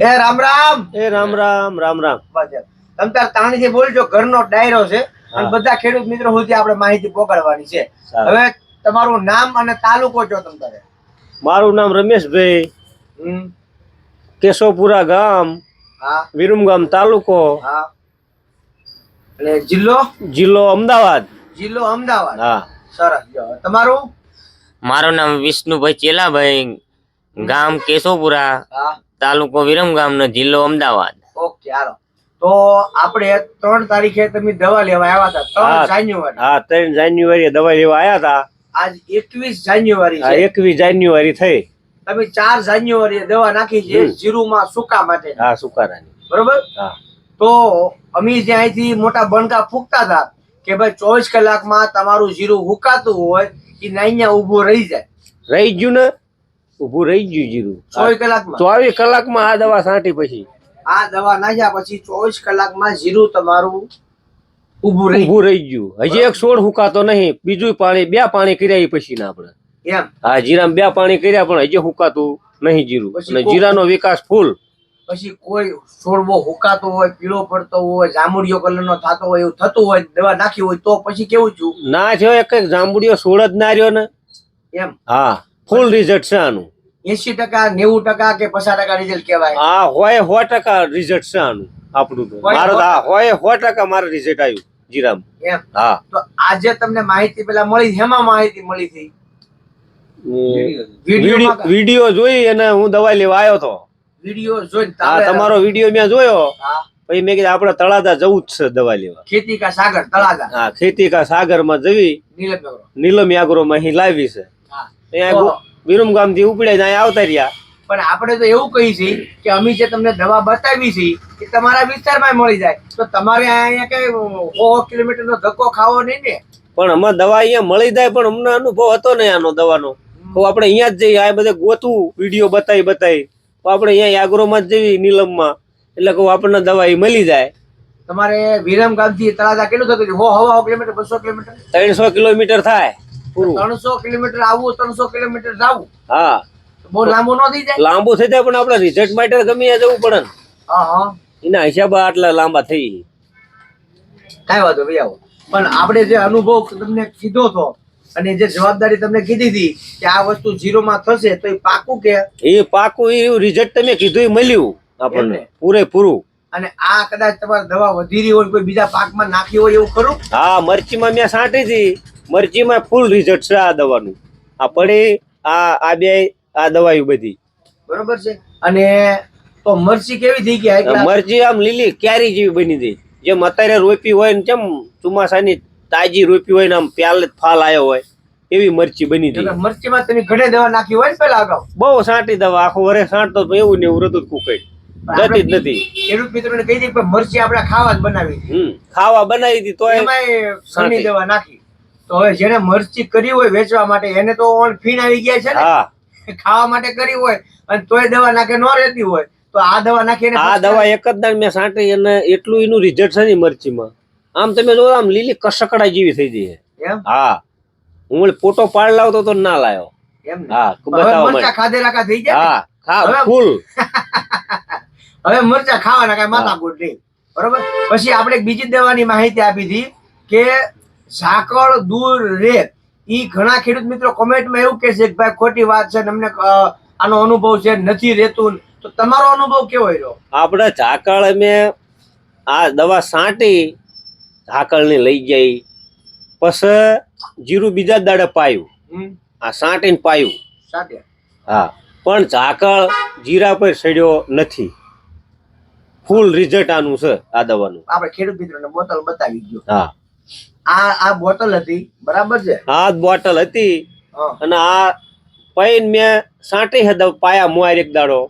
એ રામ રામ. એ રામ રામ રામ રામ. તમ તાર તાણીથી બોલજો ઘરનો ડાયરો છે અને બધા ખેડૂત મિત્રો સુધી આપણે માહિતી પહોંચાડવાની છે. હવે તમારું નામ અને તાલુકો જો તમ તારે. મારું નામ રમેશભાઈ. હમ. કેશવપુરા ગામ હા. વિરમગામ તાલુકો. હા. અને જિલ્લો? જિલ્લો અમદાવાદ. જિલ્લો અમદાવાદ. હા. સરસ. જો તમારું? મારું નામ વિષ્ણુભાઈ ચેલાભાઈ ગામ કેશોપુરા હા. તાલુકો વિરમગામનો જિલ્લો અમદાવાદ. ઓકે હાલો. તો આપણે ત્રણ તારીખે તમે દવા લેવા આવ્યા હતા. હા. ત્રણ જાન્યુઆરી. હા ત્રણ જાન્યુઆરી દવા લેવા આવ્યા હતા. આજ એકવીસ જાન્યુઆરી હા એકવીસ જાન્યુઆરી થઈ. તમે ચાર જાન્યુઆરી દવા નાખી છે જીરુમાં સુકા માટે. હા સુકારાની. બરોબર? હા. તો અમે જે અહીંથી મોટા બણકા ફૂંકતા હતા કે ભાઈ ચોવીસ કલાકમાં તમારું જીરું હુકાતું હોય એ નાઈયા ઊભું રહી જાય. રહી ગયું ને? ઊભું રહી ગયું જીરું. ચોવીસ કલાકમાં? ચોવીસ કલાકમાં આ દવા છાંટી પછી. આ દવા નાખ્યા પછી ચોવીસ કલાકમાં જીરું તમારું ઊભું રહી ઊભું રહી ગયું. હજી એક છોડ હુકાતો નહીં. બીજું પાણી બે પાણી કર્યા પછી ના આપણે. એમ? હા જીરામાં બે પાણી કર્યા પણ હજી હુકાતું નહીં જીરું. અને જીરાનો વિકાસ ફૂલ. પછી કોઈ છોડવો હુકાતો હોય પીળો પડતો હોય જાંબુડિયો કલરનો થતો હોય એવું થતું હોય દવા નાખી હોય તો પછી કેવું છું ના થયો એક જાંબુડિયો છોડ જ ના રહ્યો ને. એમ? હા ફૂલ રિઝલ્ટ છે આનું. એસી ટકા નેવું ટકા કે પચાસ ટકા રિઝલ્ટ કહેવાય? હા હોય સો ટકા રિઝલ્ટ છે આનું આપણું તો. મારે આ હોય સો ટકા મારે રિઝલ્ટ આવ્યું જીરામ. એમ? હા. તો આજે તમને માહિતી પેલા મળી હેમાં માહિતી મળી હતી? વીડિયો જોઈ અને હું દવા લેવા આવ્યો તો. વીડિયો હા તમારો વીડિયો મેં જોયો. પછી મેં કીધું આપણે તળાજા જવું જ છે દવા લેવા. ખેતી કા સાગર તળાજા? હા ખેતી કા સાગરમાં જવી. નીલમ નીલમ યાગ્રોમાં અહીં લાવી છે. હા. અહીંયા વિરમગામથી ઉપડે અહીંયા આવતા રહ્યા. પણ આપણે તો એવું કહી છે કે અમે જે તમને દવા બતાવી છે એ તમારા વિસ્તારમાં મળી જાય. તો તમારે અહીંયા કઈ સો કિલોમીટર નો ધક્કો ખાવો નહીં ને? પણ અમારે દવા અહીંયા મળી જાય પણ અમને અનુભવ હતો ને આનો દવાનો. તો આપણે અહીંયા જ જઈએ આ બધે ગોતું વીડિયો બતાવી બતાવી તો આપણે અહીંયા આગ્રોમાં જ જઈએ નીલમમાં. એટલે કહું આપણને દવા એ મળી જાય. તમારે વિરમ ગામથી તળાજા કેટલું થતું? હો હવા કિલોમીટર બસો કિલોમીટર? ત્રણસો કિલોમીટર થાય. ત્રણસો કિલોમીટર આવવું ત્રણસો કિલોમીટર જવું. હા. બહુ લાંબુ ન થઈ જાય? લાંબુ થઈ જાય પણ આપણે રિઝલ્ટ માટે ગમે જવું પડે ને. હા હા. એના હિસાબે આટલા લાંબા થઈ. કાંઈ વાંધો ભાઈ આવો. પણ આપણે જે અનુભવ તમને કીધો હતો અને જે જવાબદારી તમને કીધી હતી કે આ વસ્તુ ઝીરોમાં થશે તો એ પાકું કે? એ પાકું એ રિઝલ્ટ તમે કીધું એ મળ્યું આપણને. પૂરેપૂરું. અને આ કદાચ તમારે દવા વધી રહી હોય કોઈ બીજા પાકમાં નાખી હોય એવું ખરું? હા મરચીમાં મેં છાંટી હતી. મરચીમાં ફૂલ રિઝલ્ટ છે આ દવાનું. આ પડે આ આ બે આ દવાયું બધી. બરોબર છે? અને તો મરચી કેવી થઈ ગયા મરચી આમ લીલી ક્યારી જેવી બની ગઈ. જેમ અત્યારે રોપી હોય ને જેમ ચોમાસાની તાજી રોપી હોય ને આમ પ્યાલે ફાલ આવ્યો હોય એવી મરચી બની હતી મરચીમાં તમે ઘણી દવા નાખી હોય ને પેલા અગાઉ? બહુ સાંટી દવા આખો વરે સાંટતો તો એવું ને એવું રહેતું કુકઈ જતી જ નથી. ખેડૂત મિત્રોને કહી દઈએ મરચી આપણે ખાવા જ બનાવી. હમ ખાવા બનાવી હતી તો એમાં. દવા નાખી. તો હવે જેને મરચી કરી હોય વેચવા માટે એને તો ઓન ફીન આવી ગયા છે ને? ખાવા માટે કરી હોય અને તોય દવા નાખે ન રહેતી હોય તો આ દવા નાખીને આ દવા એક જ દાન મેં સાંટી અને એટલું એનું રિઝલ્ટ છે ને મરચીમાં. આમ તમે જો આમ લીલી કસકડા જેવી થઈ ગઈ એમ? હા. હું ફોટો પાડ લાવતો તો ના લાવ્યો એમ હા મરચા માટે ખાધે રાખા થઈ ગયા હા ખા ફૂલ. હવે મરચા ખાવાના કઈ માથાકૂટ નહીં. બરોબર? પછી આપણે બીજી દવાની માહિતી આપી હતી કે ઝાકળ દૂર રે. એ ઘણા ખેડૂત મિત્રો કોમેન્ટમાં એવું કહે છે કે ભાઈ ખોટી વાત છે અમને આનો અનુભવ છે નથી રહેતું. તો તમારો અનુભવ કેવો રહ્યો? આપણે ઝાકળ અમે આ દવા છાંટી ઝાકળને લઈ જઈ પછી જીરું બીજા દાડે પાયું. આ છાંટીને પાયું. હા. પણ ઝાકળ જીરા પર સડ્યો નથી. ફૂલ રિઝલ્ટ આનું છે આ દવાનું. આપણે ખેડૂત મિત્રોને બોટલ બતાવી ગયો. હા. આ આ બોટલ હતી બરાબર છે? આ બોટલ હતી. અને આ પૈન મેં સાંટી હદ પાયા મુઆર એક દાડો.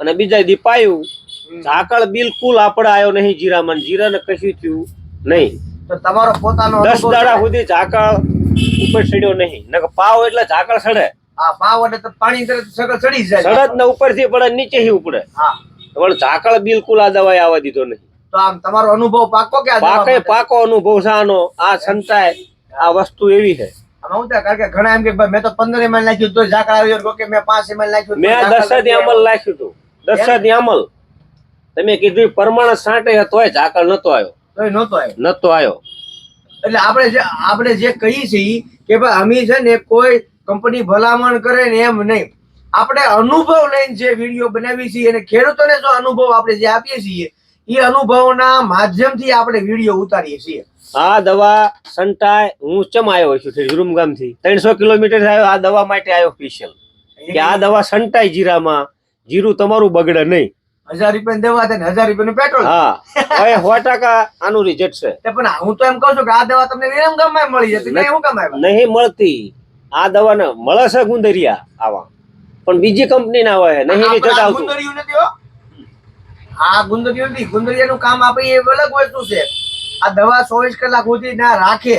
અને બીજા દી પાયું ઝાકળ બિલકુલ આપણે આવ્યો નહીં જીરામાં ને જીરાને કશું થયું નહીં. તો તમારો પોતાનો દસ દાડા સુધી ઝાકળ ઉપર ચડ્યો નહીં. નકર પાવ એટલે ઝાકળ સડે. આ પાવ એટલે તો પાણી સગળ ચડી જાય. સડત ને ઉપરથી પડે નીચે ઉપડે. હા. પણ ઝાકળ બિલકુલ આ દવાએ આવવા દીધો નહીં. તો આમ તમારો અનુભવ પાકો કે પાકે પાકો અનુભવ આનો. આ સંતાય આ વસ્તુ એવી છે. હું કારણ કે ઘણા એમ કે ભાઈ મેં તો પંદર એમએલ નાખ્યું તો ઝાકળ આવ્યો કે મેં પાંચ એમએલ નાખ્યું મેં દસ જ અમલ નાખ્યું હતું. દસ જ અમલ તમે કીધું પ્રમાણે સાંટે તોય ઝાકળ નતો આવ્યો. તો નતો આવ્યો. નતો આવ્યો. એટલે આપણે જે આપણે જે કહીએ છીએ કે ભાઈ અમે છે ને કોઈ કંપની ભલામણ કરે ને એમ નહીં. આપણે અનુભવ લઈને જે વીડિયો બનાવી છીએ અને ખેડૂતોને જો અનુભવ આપણે જે આપીએ છીએ એ અનુભવના માધ્યમથી આપણે વીડિયો ઉતારીએ છીએ. આ દવા સંટાય હું ચમ આવ્યો છું ત્રણસો કિલોમીટર આવ્યો આ દવા માટે આવ્યો સ્પેશિયલ કે આ દવા સંટાય જીરામાં જીરું તમારું બગડે નહીં. હજાર રૂપિયા દેવા ને હજાર રૂપિયા પેટ્રોલ હા હવે સો ટકા આનું રિઝલ્ટ છે. પણ હું તો એમ કહું છું કે આ દવા તમને વિરમગામમાં મળી જતી નહીં હું કામ નહીં મળતી. આ દવા ને મળે છે ગુંદરિયા આવા. પણ બીજી કંપની ના હોય નહીં રિઝલ્ટ આવતું ગુંદરિયું નથી આ ગુંદરિયું નથી ગુંદરિયાનું કામ આપે એ અલગ વસ્તુ છે. આ દવા ચોવીસ કલાક સુધી ના રાખે.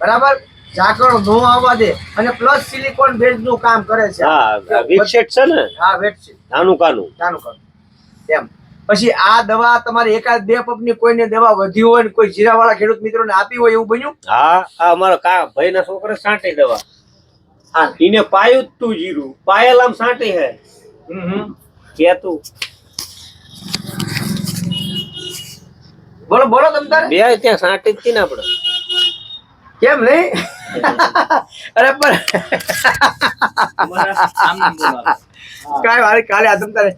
બરાબર? ઝાકળ નો આવવા દે. અને પ્લસ સિલિકોન બેઝનું કામ કરે છે. હા વિકસેટ છે ને? હા વેટ છે નાનું કાનું. નાનું કાનું. એમ. પછી આ દવા તમારે એકાદ બે પપની કોઈને દવા વધી હોય ને કોઈ જીરાવાળા ખેડૂત મિત્રોને આપી હોય એવું બન્યું? હા આ અમારો કા ભાઈ ના છોકરા સાંટે દવા. હા. એને પાયું જ તું જીરું. પાયેલ આમ સાંટે હે. હમ હમ. કે તું? બોલો બોલો તમ તારે. બે ત્યાં સાંટી જ ને આપણે કેમ નહીં? અરે પણ કાંઈ કાલે આ તમ તારે.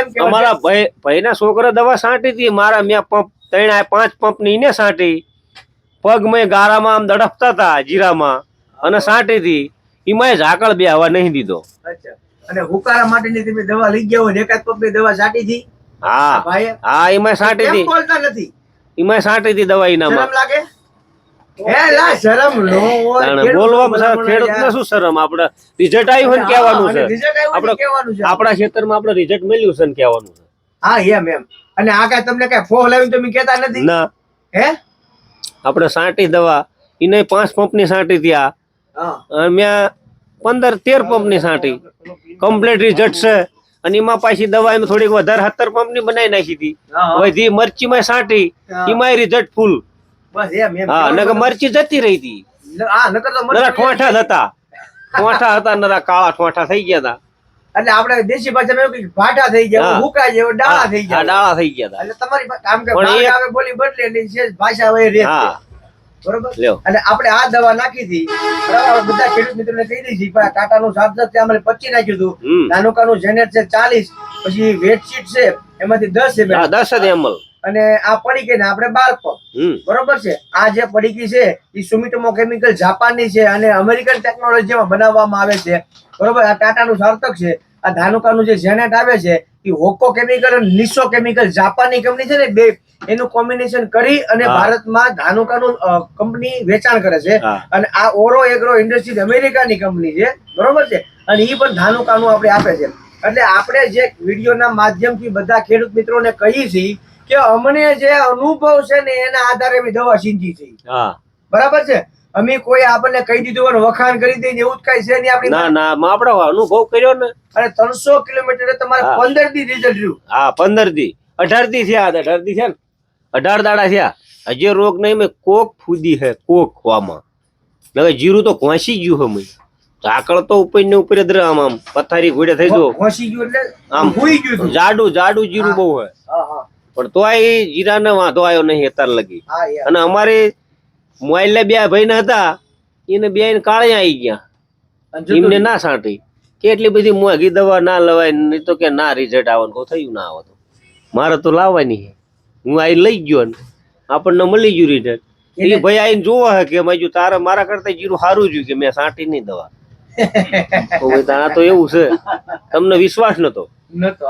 એમ અમારા ભાઈ ભાઈના છોકરા દવા સાંટી હતી મારા મેં પંપ ત્રણ આ પાંચ પંપની સાંટી પગ મેં ગારામાં આમ દડપતા હતા જીરામાં અને સાંટી હતી. એમાં ઝાકળ બે હવા નહીં દીધો. અને હુકારા માટેની તમે દવા લઈ ગયા હોય એકાદની દવા સાંટી હતી? હા. હા એમાં સાંટી હતી બોલતા નથી? એમાં સાંટી હતી દવા શરમ એનામાં લાગે નો આપણે ને ને ખેતરમાં આપણે રિઝલ્ટ મળ્યું છે ને કહેવાનું છે. હા એમ એમ. અને આ કાંઈ તમને કઈ ફોહ લાવી તમે કહેતા નથી? ના. હે? આપણે સાંટી દવા એને પાંચ પંપની સાંટી ત્યાં અને મેં પંદર તેર પંપની સાંટી. કમ્પ્લીટ રિઝલ્ટ છે. અને એમાં પાછી દવા એમ થોડીક વધારે હતર પંપની બનાવી નાખી હતી. હા. મરચી માં સાંટી એમાં રિઝલ્ટ ફૂલ. હા નકર મરચી જતી રહી હતી. નરા ઠોઠા હતા. ઠોઠા હતા નરા કાળા ઠોઠા થઈ ગયા હતા. એટલે આપણે દેશી ભાષામાં એવું ભાટા થઈ ગયા ભૂકા જેવો ડાળા થઈ ગયા. ડાળા થઈ ગયા હતા. એટલે તમારી કામ કે બોલી બદલે ભાષા હોય રેત બરોબર? અને આપણે આ દવા નાખી હતી. બધા ખેડૂત મિત્રોને કહી દીધી પણ ટાટાનું સાબદત છે અમારે પચી નાખ્યું હતું. નાનુકાનું જેનેટ છે ચાલીસ પછી વેટશીટ છે એમાંથી દસ છે દસ જ એમલ. અને આ પડીકી ને આપણે બાર બરોબર છે? આ જે પડીકી છે એ સુમિટોમો કેમિકલ જાપાનની છે અને અમેરિકન ટેકનોલોજીમાં બનાવવામાં આવે છે. બરોબર? આ ટાટાનું સાર્થક છે. આ ધાનુકાનું જે જેનેટ આવે છે એ હોકો કેમિકલ અને નિસો કેમિકલ જાપાનની કંપની છે ને બે એનું કોમ્બિનેશન કરી અને ભારતમાં ધાનુકાનું કંપની વેચાણ કરે છે. અને આ ઓરો એગ્રો ઇન્ડસ્ટ્રીઝ અમેરિકાની કંપની છે. બરોબર છે? અને એ પણ ધાનુકાનું આપણે આપે છે. એટલે આપણે જે વિડીયોના માધ્યમથી બધા ખેડૂત મિત્રોને કહીએ છીએ કે અમને જે અનુભવ છે ને એના આધારે અમે દવા સિંચી છે. બરાબર છે? અમે કોઈ આપણને કહી દીધું હોય વખાણ કરી દઈને એવું જ કઈ છે નહીં આપણે ના ના માં આપણે અનુભવ કર્યો ને. અને ત્રણસો કિલોમીટર તમારે પંદર દી રિઝલ્ટ રહ્યું. હા પંદર દી. અઢાર દી થયા અઢાર દી થયા ને. અઢાર દાડા થયા. હજી રોગ નહીં મેં કોક ફૂદી હે કોક ખવામાં. હવે જીરું તો ઘોંસી ગયું હે મેં ઝાકળ તો ઉપર ને ઉપર જ આમ આમ. પથારી ઘોડે થઈ ગયો ઘોસી ગયું એટલે આમ. ભૂઈ ગયું. જાડું જાડું જીરું બહુ હે. પણ તો પણ તોય જીરાને વાંધો આવ્યો નહીં અત્યાર લગી. અને અમારે મોબાઈલ બે ભાઈ હતા એને બે કાળે આવી ગયા. એમને ના સાંટી કે એટલી બધી મોંઘી દવા ના લવાય નહીં તો કે ના રિઝલ્ટ આવવાનું કહું થયું ના આવે તો. મારે તો લાવવાની છે. હું આઈ લઈ ગયો ને આપણને મળી ગયું રિઝલ્ટ એ ભાઈ આઈને જોવા હે કે મેં તારે મારા કરતા જીરું સારું જોયું કે મેં સાંટી નહીં દવા. તો આ તો એવું છે. તમને વિશ્વાસ નતો.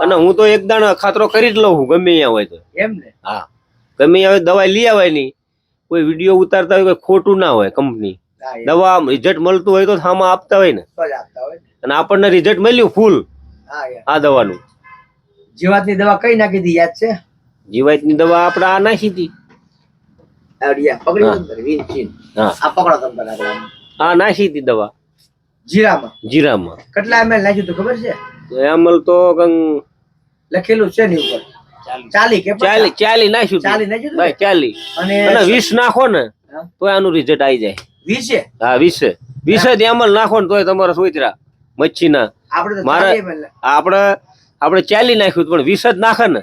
અને હું તો એક દાણ ખાતરો કરી જ લઉં ગમે અહીંયા હોય તો. એમ ને? હા. ગમે હોય દવા લઈ આવાય નહીં કોઈ વીડિયો ઉતારતા હોય કોઈ ખોટું ના હોય કંપની દવા રિઝલ્ટ મળતું હોય તો સામા આપતા હોય ને. અને આપણને રિઝલ્ટ મળ્યું ફૂલ આ દવાનું. જીવાતની દવા કઈ નાખી હતી યાદ છે? જીવાતની દવા આપણે આ નાખી હતી. હા. આ નાખી હતી દવા. જીરામાં? જીરામાં. કેટલા ml નાખ્યું હતું ખબર છે? એમ તો કંગ લખેલું છે ને ઉપર? ચાલી કે ચાલી ચાલી નાખ્યું ચાલી નાખ્યું ભાઈ ને? ચાલી અને અને વીસ? નાખો ને તો આનું રિઝલ્ટ આવી જાય. વીસે? હા વીસે. વીસ જ એમલ નાખો ને તોય તમારા સોચરા મચ્છીના. આપણે મારા આપણે આપણે ચાલી નાખ્યું પણ વીસ જ નાખે ને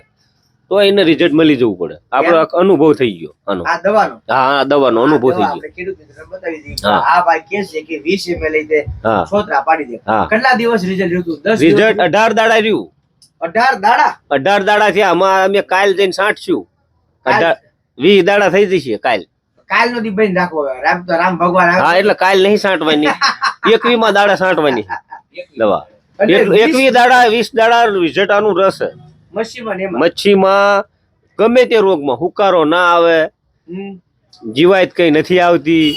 તો એને રિઝલ્ટ મળી જવું પડે. આપણો અનુભવ થઈ ગયો આનો. આ દવાનો? હા દવાનો અનુભવ થઈ ગયો આપણે બતાવી દીધી. હા. આ ભાઈ કે છે કે 20 ml લઈ દે હા. છોતરા પાડી દે. હા. કેટલા દિવસ રિઝલ્ટ રહ્યું રિઝલ્ટ અઢાર દાડા રહ્યું. અઢાર દાડા. અઢાર દાડા થયા. આમાં અમે કાલ જઈને સાંઠશું અઢાર વીસ દાડા થઈ જશે કાલ. કાલ નો દી રાખવો રામ તો રામ ભગવાન હા એટલે કાલ નહીં સાંટવાની એકવી માં દાડા સાંટવાની દવા. એકવી દાડા વીસ દાડા રિઝલ્ટ રસ. મચ્છીમાં ગમે તે રોગમાં હુકારો ના આવે. જીવાત કઈ નથી આવતી.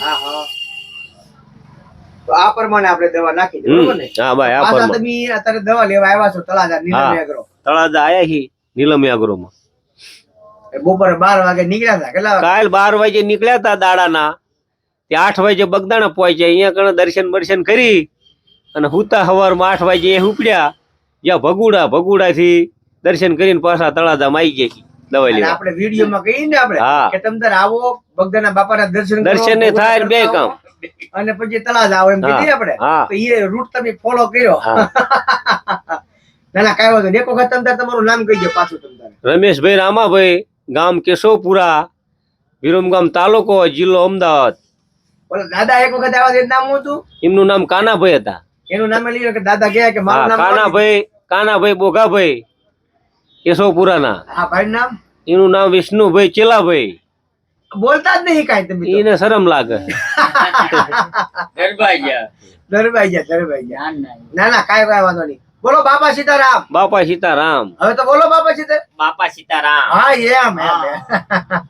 તો આ પ્રમાણે આપણે દવા નાખી બરોબર ને? હા ભાઈ આ પ્રમાણે. તમે અત્યારે દવા લેવા આવ્યા છો તળાજા નીલમ. એગ્રો. તળાજા આયા હી નીલમ યાગ્રોમાં. માં બપોરે બાર વાગે નીકળ્યા હતા કેટલા કાલ બાર વાગે નીકળ્યા હતા દાડાના. તે આઠ વાગે બગદાણા પહોંચ્યા અહીંયા કણે દર્શન બર્શન કરી અને હુતા હવારમાં આઠ વાગે એ ઉપડ્યા. જ્યાં ભગુડા ભગુડા થી દર્શન કરીને પાછા તળાજામાં આવી ગયા છીએ દવા અને લેવા. આપણે વિડીયોમાં કહીએ ને આપણે કે તમે તારે આવો બગદાના બાપાના દર્શન દર્શન થાય બે કામ. અને પછી તળાજા આવો એમ કીધી આપણે. તો એ રૂટ તમે ફોલો કર્યો. ના ના કાંઈ વાંધો એક વખત તમે તમારું નામ કહી દો પાછું તમે રમેશભાઈ રામાભાઈ ગામ કેશવપુરા વિરમગામ તાલુકો જિલ્લો અમદાવાદ. ઓલા દાદા એક વખત આવ્યા એનું નામ હતું? એમનું નામ કાનાભાઈ હતા. એનું નામ લઈ કે દાદા ગયા કે મારું નામ કાનાભાઈ કાનાભાઈ બોગાભાઈ. કેશવપુરાના હા ભાઈ નામ? એનું નામ વિષ્ણુભાઈ ચેલાભાઈ. બોલતા જ નહીં કાંઈ તમે એને શરમ લાગે. દરબાઈ ગયા. દરબાઈ ગયા ના ના કાંઈ કાંઈ વાંધો નહીં. બોલો બાપા સીતારામ. બાપા સીતારામ. હવે તો બોલો બાપા સીતા બાપા સીતારામ. હા એમ એમ.